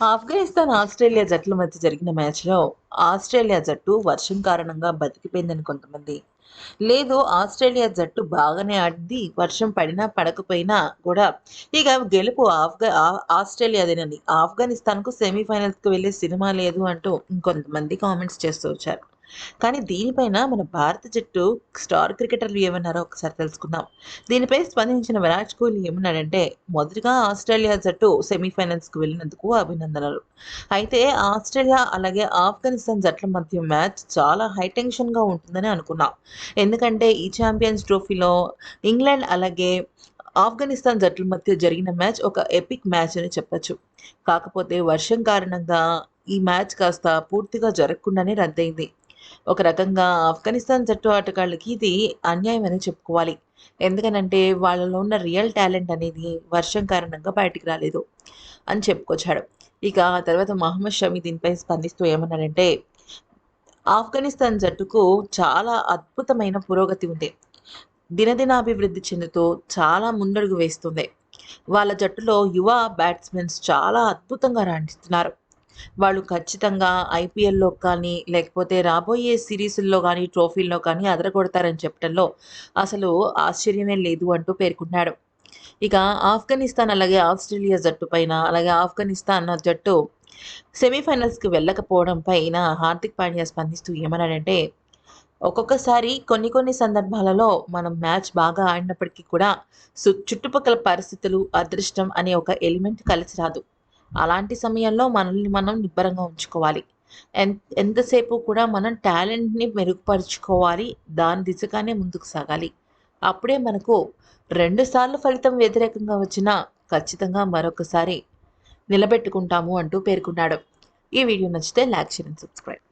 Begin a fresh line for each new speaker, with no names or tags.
Afghanistan Australia జట్ల మధ్య జరిగిన మ్యాచ్లో ఆస్ట్రేలియా జట్టు వర్షం కారణంగా బతికిపోయిందని కొంతమంది. లేదు ఆస్ట్రేలియా జట్టు బాగానే ఆడింది వర్షం పడినా పడకపోయినా కూడా. ఇక గెలుపు ఆఫ్ఘా ఆస్ట్రేలియాదేనని. ఆఫ్ఘనిస్తాన్కు సెమీఫైనల్స్కి వెళ్ళే సినిమా లేదు అంటూ ఇంకొంతమంది కామెంట్స్ చేస్తూ వచ్చారు. కానీ దీనిపైన మన భారత జట్టు స్టార్ క్రికెటర్లు ఏమన్నారో ఒకసారి తెలుసుకుందాం. దీనిపై స్పందించిన విరాట్ కోహ్లీ ఏమన్నాడంటే మొదటిగా ఆస్ట్రేలియా జట్టు సెమీఫైనల్స్కి వెళ్ళినందుకు అభినందనలు. అయితే ఆస్ట్రేలియా అలాగే ఆఫ్ఘనిస్తాన్ జట్ల మధ్య మ్యాచ్ చాలా హైటెన్షన్గా ఉంటుందని అనుకున్నాం. ఎందుకంటే ఈ ఛాంపియన్స్ ట్రోఫీలో ఇంగ్లాండ్ అలాగే ఆఫ్ఘనిస్తాన్ జట్ల మధ్య జరిగిన మ్యాచ్ ఒక ఎపిక్ మ్యాచ్ అని చెప్పొచ్చు. కాకపోతే వర్షం కారణంగా ఈ మ్యాచ్ కాస్త పూర్తిగా జరగకుండానే రద్దయింది. ఒక రకంగా ఆఫ్ఘనిస్తాన్ జట్టు ఆటగాళ్ళకి ఇది అన్యాయం అని చెప్పుకోవాలి. ఎందుకనంటే వాళ్ళలో ఉన్న రియల్ టాలెంట్ అనేది వర్షం కారణంగా బయటికి రాలేదు అని చెప్పుకొచ్చాడు. ఇక ఆ తర్వాత మహమ్మద్ షమి దీనిపై స్పందిస్తూ ఏమన్నాడంటే ఆఫ్ఘనిస్తాన్ జట్టుకు చాలా అద్భుతమైన పురోగతి ఉంది. దినదినాభివృద్ధి చెందుతూ చాలా ముందడుగు వేస్తుంది. వాళ్ళ జట్టులో యువ బ్యాట్స్మెన్స్ చాలా అద్భుతంగా రాణిస్తున్నారు. వాళ్ళు ఖచ్చితంగా ఐపీఎల్లో కానీ లేకపోతే రాబోయే సిరీస్ల్లో కానీ ట్రోఫీల్లో కానీ అదరగొడతారని చెప్పడంలో అసలు ఆశ్చర్యమే లేదు అంటూ పేర్కొన్నాడు. ఇక ఆఫ్ఘనిస్తాన్ అలాగే ఆస్ట్రేలియా జట్టు పైన అలాగే ఆఫ్ఘనిస్తాన్ జట్టు సెమీఫైనల్స్కి వెళ్ళకపోవడం పైన హార్దిక్ పాండ్యా స్పందిస్తూ ఏమన్నాడంటే ఒక్కొక్కసారి కొన్ని కొన్ని సందర్భాలలో మనం మ్యాచ్ బాగా ఆడినప్పటికీ కూడా చుట్టుపక్కల పరిస్థితులు అదృష్టం అనే ఒక ఎలిమెంట్ కలిసి రాదు. అలాంటి సమయంలో మనల్ని మనం నిబ్బరంగా ఉంచుకోవాలి. ఎంతసేపు కూడా మనం టాలెంట్ని మెరుగుపరుచుకోవాలి. దాని దిశగానే ముందుకు సాగాలి. అప్పుడే మనకు రెండుసార్లు ఫలితం వ్యతిరేకంగా వచ్చినా ఖచ్చితంగా మరొకసారి నిలబెట్టుకుంటాము అంటూ పేర్కొన్నాడు. ఈ వీడియో నచ్చితే లైక్ చేయండి సబ్స్క్రైబ్.